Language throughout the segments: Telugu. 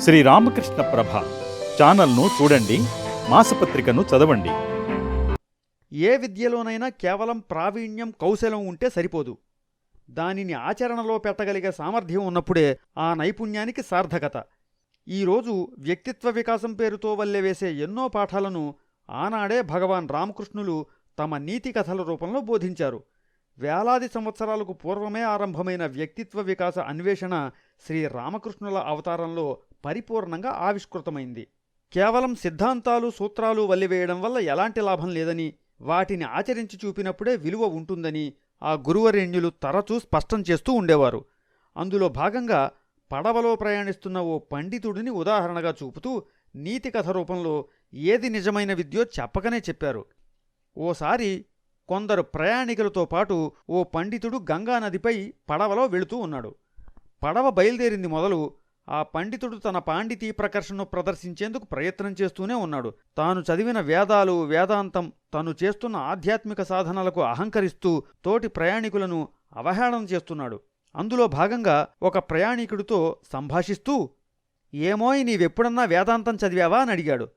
శ్రీ రామకృష్ణ ప్రభ ఛానల్ను చూడండి మాసపత్రికను చదవండి. ఏ విద్యలోనైనా కేవలం ప్రావీణ్యం కౌశలం ఉంటే సరిపోదు. దానిని ఆచరణలో పెట్టగలిగే సామర్థ్యం ఉన్నప్పుడే ఆ నైపుణ్యానికి సార్థకత. ఈరోజు వ్యక్తిత్వ వికాసం పేరుతో వల్లెవేసే ఎన్నో పాఠాలను ఆనాడే భగవాన్ రామకృష్ణులు తమ నీతి కథల రూపంలో బోధించారు. వేలాది సంవత్సరాలకు పూర్వమే ఆరంభమైన వ్యక్తిత్వ వికాస అన్వేషణ శ్రీ రామకృష్ణుల అవతారంలో పరిపూర్ణంగా ఆవిష్కృతమైంది. కేవలం సిద్ధాంతాలు సూత్రాలు వల్లివేయడం వల్ల ఎలాంటి లాభం లేదని వాటిని ఆచరించి చూపినప్పుడే విలువ ఉంటుందని ఆ గురువరేణ్యులు తరచూ స్పష్టం చేస్తూ ఉండేవారు. అందులో భాగంగా పడవలో ప్రయాణిస్తున్న ఓ పండితుడిని ఉదాహరణగా చూపుతూ నీతి కథ రూపంలో ఏది నిజమైన విద్యో చెప్పకనే చెప్పారు. ఓసారి కొందరు ప్రయాణికులతో పాటు ఓ పండితుడు గంగానదిపై పడవలో వెళుతూ ఉన్నాడు. పడవ బయలుదేరింది మొదలు ఆ పండితుడు తన పాండితీ ప్రకర్షను ప్రదర్శించేందుకు ప్రయత్నం చేస్తూనే ఉన్నాడు. తాను చదివిన వేదాలు వేదాంతం తను చేస్తున్న ఆధ్యాత్మిక సాధనలకు అహంకరిస్తూ తోటి ప్రయాణికులను అవహేళన చేస్తున్నాడు. అందులో భాగంగా ఒక ప్రయాణికుడితో సంభాషిస్తూ ఏమోయ్ నీవెప్పుడన్నా వేదాంతం చదివావా? అని అడిగాడు.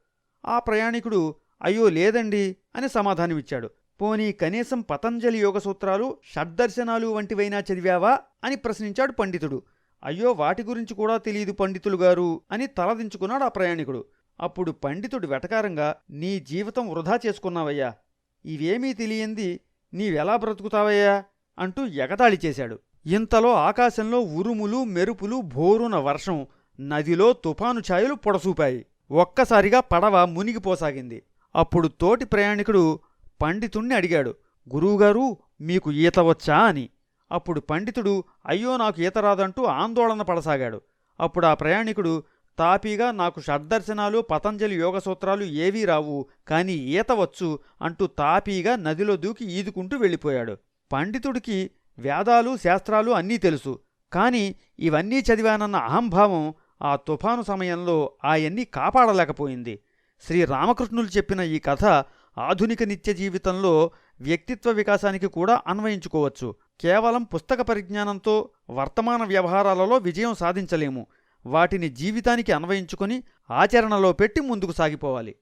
ఆ ప్రయాణికుడు అయ్యో లేదండి అని సమాధానమిచ్చాడు. పోనీ కనీసం పతంజలి యోగసూత్రాలు షడ్దర్శనాలు వంటివైనా చదివావా? అని ప్రశ్నించాడు పండితుడు. అయ్యో వాటి గురించి కూడా తెలియదు పండితులు గారు అని తలదించుకున్నాడు ఆ ప్రయాణికుడు. అప్పుడు పండితుడు వెటకారంగా నీ జీవితం వృధా చేసుకున్నావయ్యా. ఇవేమీ తెలియంది నీవెలా బ్రతుకుతావయ్యా? అంటూ ఎగతాళి చేశాడు. ఇంతలో ఆకాశంలో ఉరుములు మెరుపులు భోరున వర్షం నదిలో తుఫాను ఛాయలు పొడసూపాయి. ఒక్కసారిగా పడవ మునిగిపోసాగింది. అప్పుడు తోటి ప్రయాణికుడు పండితుణ్ణి అడిగాడు గురువుగారు మీకు ఈత వచ్చా? అని. అప్పుడు పండితుడు అయ్యో నాకు ఈత రాదంటూ ఆందోళన పడసాగాడు. అప్పుడు ఆ ప్రయాణికుడు తాపీగా నాకు షడ్దర్శనాలు పతంజలి యోగ సూత్రాలు ఏవీ రావు కానీ ఈత వచ్చు అంటూ తాపీగా నదిలో దూకి ఈదుకుంటూ వెళ్ళిపోయాడు. పండితుడికి వేదాలు శాస్త్రాలు అన్నీ తెలుసు. కానీ ఇవన్నీ చదివానన్న అహంభావం ఆ తుఫాను సమయంలో ఆయన్ని కాపాడలేకపోయింది. శ్రీరామకృష్ణులు చెప్పిన ఈ కథ ఆధునిక నిత్య జీవితంలో వ్యక్తిత్వ వికాసానికి కూడా అన్వయించుకోవచ్చు. కేవలం పుస్తక పరిజ్ఞానంతో వర్తమాన వ్యవహారాలలో విజయం సాధించలేము. వాటిని జీవితానికి అన్వయించుకొని ఆచరణలో పెట్టి ముందుకు సాగిపోవాలి.